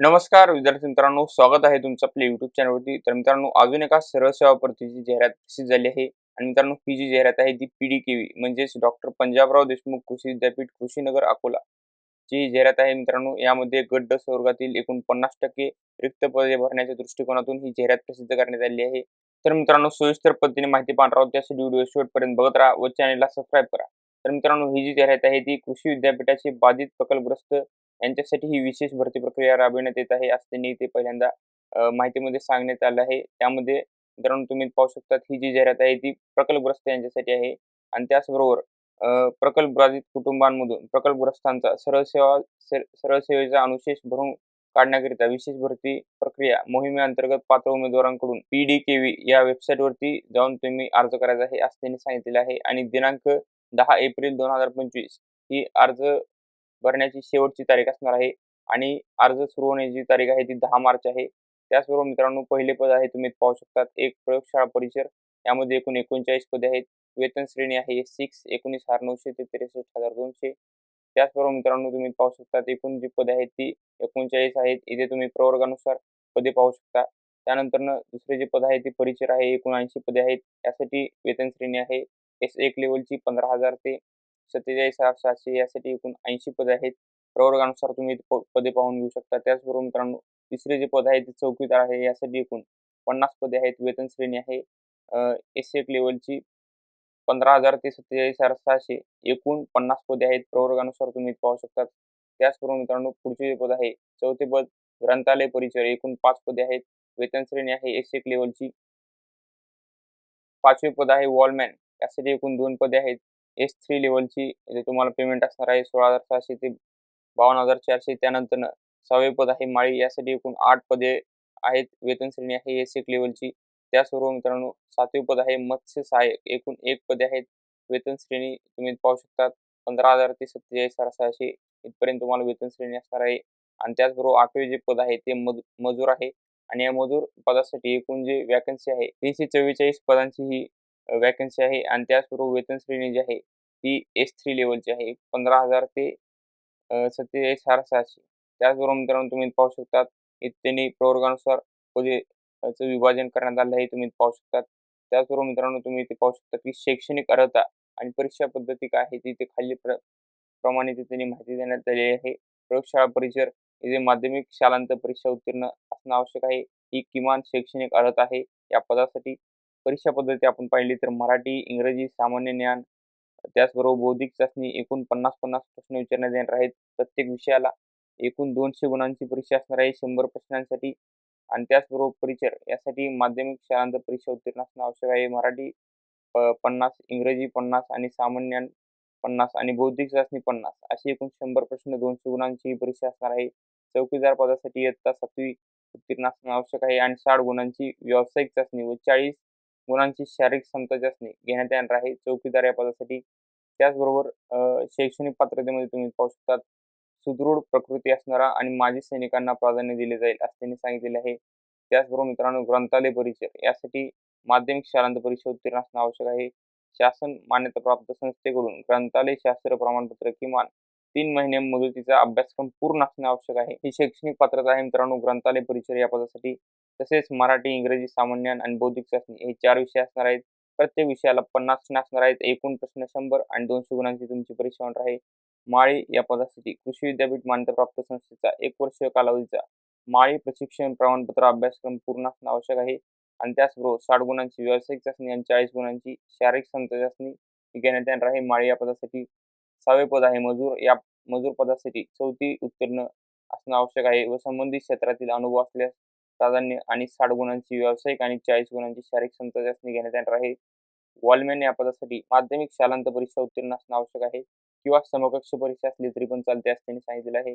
नमस्कार विद्यार्थी मित्रांनो स्वागत आहे तुमचं आपल्या युट्यूब चॅनलवरती तर मित्रांनो अजून एका सरळ सेवा भरतीची जाहिरात प्रसिद्ध झाली आहे. आणि मित्रांनो ही जी जाहिरात आहे ती पी डी के व्ही म्हणजेच डॉक्टर पंजाबराव देशमुख कृषी विद्यापीठ कृषीनगर अकोला. जी जाहिरात आहे मित्रांनो यामध्ये गड्ड स्वर्गातील वर्गातील एकूण पन्नास टक्के रिक्त पदे भरण्याच्या दृष्टिकोनातून ही जाहिरात प्रसिद्ध करण्यात आली आहे. तर मित्रांनो सविस्तर पद्धतीने माहिती पाहणार आहोत. त्यासाठी व्हिडिओ शेवटपर्यंत बघत राहा व चॅनलला सबस्क्राईब करा. तर मित्रांनो ही जी जाहिरात आहे ती कृषी विद्यापीठाचे बाधित प्रकल्पग्रस्त यांच्यासाठी ही विशेष भरती प्रक्रिया राबविण्यात येत आहे असं त्यांनी ते पहिल्यांदा माहितीमध्ये सांगण्यात आलं आहे. त्यामध्ये मित्रांनो तुम्ही पाहू शकता ही जी जाहिरात आहे ती प्रकल्पग्रस्त यांच्यासाठी आहे. आणि त्याचबरोबर प्रकल्पबाधित कुटुंबांमधून प्रकल्पग्रस्तांचा सरळ सेवा सरळ सेवेचा अनुशेष भरून काढण्याकरिता विशेष भरती प्रक्रिया मोहिमेअंतर्गत पात्र उमेदवारांकडून पी डी के व्ही या वेबसाईटवरती जाऊन तुम्ही अर्ज करायचा आहे असं त्यांनी सांगितलेलं आहे. आणि दिनांक दहा एप्रिल दोन हजार पंचवीस ही अर्ज भरण्याची शेवटची तारीख असणार आहे. आणि अर्ज सुरू होण्याची तारीख आहे ती दहा मार्च आहे. त्याचबरोबर मित्रांनो पहिले पद आहे तुम्ही पाहू शकतात. एक प्रयोगशाळा परिसर यामध्ये एकूण एकोणचाळीस पदे आहेत. वेतन श्रेणी आहे सिक्स एकोणीस हजार नऊशे ते त्रेसष्ट हजार दोनशे. त्याचबरोबर मित्रांनो तुम्ही पाहू शकता एकूण जी पदे आहेत ती एकोणचाळीस आहेत. इथे तुम्ही प्रवर्गानुसार पदे पाहू शकता. त्यानंतर दुसरे जे पद आहे ते परिचर आहे एकोणऐंशी पदे आहेत. यासाठी वेतन श्रेणी आहे. एस एक लेवलची पंधरा हजार ते सत्तेचाळीस हजार सहाशे यासाठी एकूण ऐंशी पदे आहेत. प्रवर्गानुसार तुम्ही प- पदे पाहून घेऊ शकता. त्याचबरोबर मित्रांनो तिसरे जे पद आहे ते चौकीदार आहे. यासाठी एकूण पन्नास पदे आहेत. वेतन श्रेणी आहे. एस एक लेवलची पंधरा हजार ते सत्तेचाळीस हजार सहाशे एकूण पन्नास पदे आहेत. प्रवर्गानुसार तुम्ही पाहू शकता त्याचबरोबर मित्रांनो पुढचे जे पद आहे चौथे पद ग्रंथालय परिचय. एकूण पाच पदे आहेत. वेतन श्रेणी आहे. एस एक लेवलची पाचवे पद आहे. वॉलमॅन यासाठी एकूण दोन पदे आहेत. एस थ्री लेवलची इथे तुम्हाला पेमेंट असणार आहे. सोळा हजार सहाशे ते बावन्न हजार चारशे. त्यानंतर सहावे पद आहे माळी. यासाठी एकूण आठ पदे आहेत. वेतन श्रेणी आहे एस एक लेवलची त्याचबरोबर मित्रांनो सातवे पद आहे मत्स्य सहाय्यक. एकूण एक पदे आहेत. वेतन श्रेणी तुम्ही पाहू शकता पंधरा हजार ते सत्तेचाळीस हजार सहाशे इथपर्यंत तुम्हाला वेतन श्रेणी असणार आहे. आणि त्याचबरोबर आठवे जे पद आहे ते मज मजूर आहे. आणि या मजूर पदासाठी एकूण जे वॅकन्सी आहे तीनशे चव्वेचाळीस पदांची ही वॅकन्सी आहे आणि त्याचबरोबर वेतन श्रेणी जी आहे ती एस थ्री लेवलची आहे. पंधरा हजार ते सत्तेचाळीस हजार सहाशे. त्याचबरोबर मित्रांनो तुम्ही पाहू शकतात त्यांनी प्रवर्गानुसार पदे विभाजन करण्यात आलं आहे तुम्ही पाहू शकतात. त्याचबरोबर मित्रांनो तुम्ही इथे पाहू शकता की शैक्षणिक अर्हता आणि परीक्षा पद्धती काय आहे ती इथे खाली प्र प्रमाणे तिथे त्यांनी माहिती देण्यात आलेली आहे. प्रयोगशाळा परिसर इथे माध्यमिक शालांत परीक्षा उत्तीर्ण असणं आवश्यक आहे. ही किमान शैक्षणिक अर्हता आहे या पदासाठी परीक्षा पद्धती आपण पाहिली तर मराठी इंग्रजी सामान्य ज्ञान त्याचबरोबर बौद्धिक चाचणी एकूण पन्नास पन्नास प्रश्न विचारण्यात येणार आहेत. प्रत्येक विषयाला एकूण दोनशे गुणांची परीक्षा असणार आहे शंभर प्रश्नांसाठी. आणि त्याचबरोबर परिचर यासाठी माध्यमिक शाळांत परीक्षा उत्तीर्ण असणं आवश्यक आहे. मराठी प- पन्नास इंग्रजी पन्नास आणि सामान्य पन्नास आणि बौद्धिक चाचणी पन्नास अशी एकूण शंभर प्रश्न दोनशे गुणांची ही परीक्षा असणार आहे. चौकीदार पदासाठी इयत्ता सातवी उत्तीर्ण असणं आवश्यक आहे. आणि साठ गुणांची व्यावसायिक चाचणी व चाळीस मुलांची शारीरिक क्षमता चाचणी घेण्यात येणार आहे. चौकीदार या पदासाठी. त्याचबरोबर शैक्षणिक पात्रतेमध्ये तुम्ही पाहू शकतात सुदृढ प्रकृती असणारा आणि माजी सैनिकांना प्राधान्य दिले जाईल असं त्यांनी सांगितलेले आहे. त्याचबरोबर मित्रांनो ग्रंथालय परिचय यासाठी माध्यमिक शालांत परीक्षा उत्तीर्ण असणं आवश्यक आहे. शासन मान्यताप्राप्त संस्थेकडून ग्रंथालय शास्त्र प्रमाणपत्र किमान तीन महिने मुदतीचा अभ्यासक्रम पूर्ण असणे आवश्यक आहे. ही शैक्षणिक पात्रता आहे मित्रांनो. ग्रंथालय परिचय या पदासाठी तसेच मराठी इंग्रजी सामान्य आणि बौद्धिक चाचणी हे चार विषय असणार आहेत. प्रत्येक विषयाला पन्नास प्रश्न असणार आहेत. एकूण प्रश्न शंभर आणि दोनशे गुणांची तुमची परीक्षा होणार आहे. माळी या पदासाठी कृषी विद्यापीठ मान्यताप्राप्त संस्थेचा एक वर्ष कालावधीचा माळी प्रशिक्षण प्रमाणपत्र अभ्यासक्रम पूर्ण असणं आवश्यक आहे. आणि त्याचबरोबर साठ गुणांची व्यावसायिक चाचणी आणि चाळीस गुणांची शारीरिक क्षमता चाचणी ही घेण्यात येणार आहे. माळी या पदासाठी सहावे पद आहे मजूर. या मजूर पदासाठी चौथी उत्तीर्ण असणं आवश्यक आहे व संबंधित क्षेत्रातील अनुभव असल्यास प्राधान्य आणि साठ गुणांची व्यावसायिक आणि चाळीस गुणांची शारीरिक क्षमता चाचणी घेण्यात येणार आहे. वॉलमॅन या पदासाठी माध्यमिक शालांत परीक्षा उत्तीर्ण असणं आवश्यक आहे किंवा समकक्ष परीक्षा असली तरी पण चालते असं त्यांनी सांगितलेलं आहे.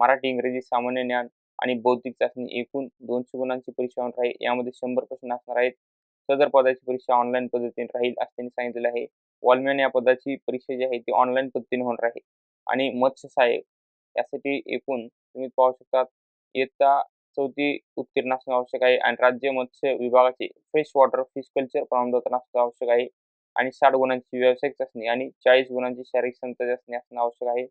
मराठी इंग्रजी सामान्य ज्ञान आणि बौद्धिक चाचणी एकूण दोनशे गुणांची परीक्षा होणार आहे. यामध्ये शंभर प्रश्न असणार आहेत. सदर पदाची परीक्षा ऑनलाईन पद्धतीने राहील असं त्यांनी सांगितलेलं आहे. वॉलमॅन या पदाची परीक्षा जी आहे ती ऑनलाईन पद्धतीने होणार आहे आणि मत्स्य सहाय्यक यासाठी एकूण तुम्ही पाहू शकता इयत्ता चौथी उत्तीर्ण असणं आवश्यक आहे आणि राज्य मत्स्य विभागाचे फ्रेश वॉटर फिश कल्चर प्रमाणपत्र असणं आवश्यक आहे. आणि साठ गुणांची व्यावसायिक चाचणी आणि चाळीस गुणांची शारीरिक क्षमता चाचणी असणं आवश्यक आहे.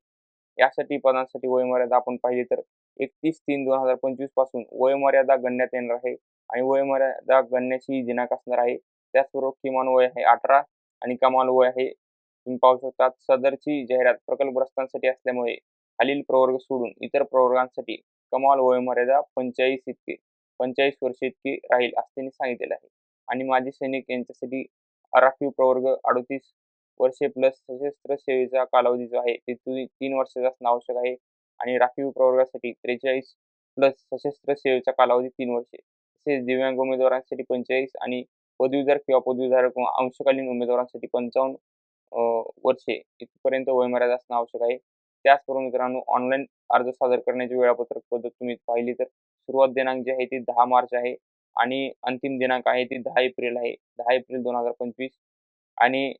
यासाठी पदांसाठी वयमर्यादा आपण पाहिली तर एकतीस तीन दोन हजार पंचवीसपासून वयोमर्यादा गणण्यात येणार आहे आणि वयोमर्यादा गणण्याची दिनांक असणार आहे त्याचबरोबर किमान वय आहे अठरा आणि कमाल वय आहे. तुम्ही पाहू शकता सदरची जाहिरात प्रकल्पग्रस्तांसाठी असल्यामुळे खालील प्रवर्ग सोडून इतर प्रवर्गांसाठी कमाल वयोमर्यादा पंचेचाळीस इतकी पंचेचाळीस वर्ष इतकी राहील असं त्यांनी सांगितलेलं आहे. आणि माजी सैनिक यांच्यासाठी राखीव प्रवर्ग अडतीस वर्षे प्लस सशस्त्र सेवेचा कालावधी जो आहे ते तुम्ही तीन वर्षाचा असणं आवश्यक आहे. आणि राखीव प्रवर्गासाठी त्रेचाळीस प्लस सशस्त्र सेवेचा कालावधी तीन वर्षे. तसेच दिव्यांग उमेदवारांसाठी पंचेचाळीस आणि पदवीधर किंवा पदवीधारक किंवा अंशकालीन उमेदवारांसाठी पंचावन्न वर्षे इथपर्यंत वयमर्यादा असणं आवश्यक आहे. त्याचबरोबर मित्रांनो ऑनलाईन अर्ज सादर करण्याची वेळापत्रक पद्धत तुम्ही पाहिली तर सुरुवात दिनांक जी आहे ती दहा मार्च आहे आणि अंतिम दिनांक आहे ती दहा एप्रिल आहे. दहा एप्रिल दोन हजार पंचवीस आणि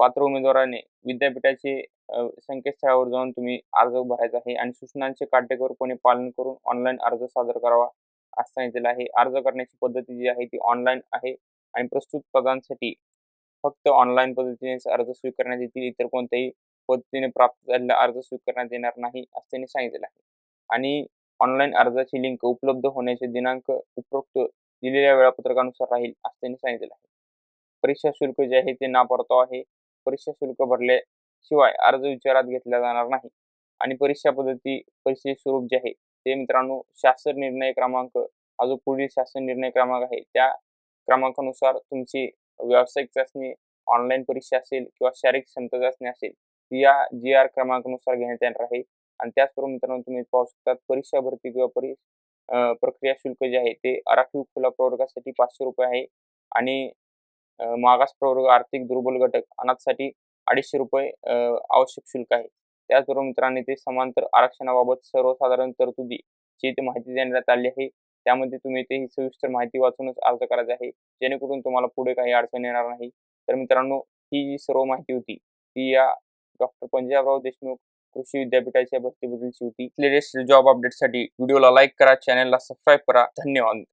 पात्र उमेदवाराने विद्यापीठाचे संकेतस्थळावर जाऊन तुम्ही अर्ज भरायचा आहे आणि सूचनांचे काटेकोरपणे पालन करून ऑनलाईन अर्ज सादर करावा असं सांगितलेलं आहे. अर्ज करण्याची पद्धती जी आहे ती ऑनलाईन आहे आणि प्रस्तुत पदांसाठी फक्त ऑनलाईन पद्धतीने अर्ज स्वीकारण्यात येतील इतर कोणत्याही पद्धतीने प्राप्त झालेला अर्ज स्वीकारण्यात येणार नाही असं त्यांनी सांगितलेलं आहे. आणि ऑनलाईन अर्जाची लिंक उपलब्ध होण्याचे दिनांक उपरोक्त दिलेल्या वेळापत्रकानुसार राहील असं त्यांनी सांगितलेलं आहे. परीक्षा शुल्क जे आहे ते नापरताव आहे. परीक्षा शुल्क भरले शिवाय अर्ज विचारात घेतला जाणार नाही. आणि परीक्षा पद्धती परीक्षेचे स्वरूप जे आहे ते मित्रांनो शासन निर्णय क्रमांक हा जो पुढील शासन निर्णय क्रमांक आहे त्या क्रमांकानुसार तुमची व्यावसायिक चाचणी ऑनलाईन परीक्षा असेल किंवा शारीरिक क्षमता चाचणी असेल ती या जी आर क्रमांकानुसार घेण्यात येणार आहे. आणि त्याचबरोबर मित्रांनो तुम्ही पाहू शकता परीक्षा भरती किंवा परी प्रक्रिया शुल्क जे आहे ते आराखीव खुला प्रवर्गासाठी पाचशे रुपये आहे. आणि मागास प्रवर्ग आर्थिक दुर्बल घटक अनाथसाठी अडीचशे रुपये आवश्यक शुल्क आहे. त्याचबरोबर मित्रांनो ते समांतर आरक्षणाबाबत सर्वसाधारण तरतुदीची इथे माहिती देण्यात आली आहे त्यामध्ये तुम्ही ते ही सविस्तर माहिती वाचूनच अर्ज करायचा आहे. जेणेकरून तुम्हाला पुढे काही अडचण येणार नाही. तर मित्रांनो ही जी सर्व माहिती होती ती या डॉक्टर पंजाबराव देशमुख कृषी विद्यापीठाच्या भरतीबद्दलची होती. लेटेस्ट जॉब अपडेटसाठी व्हिडिओला लाईक करा चॅनलला सबस्क्राईब करा. धन्यवाद.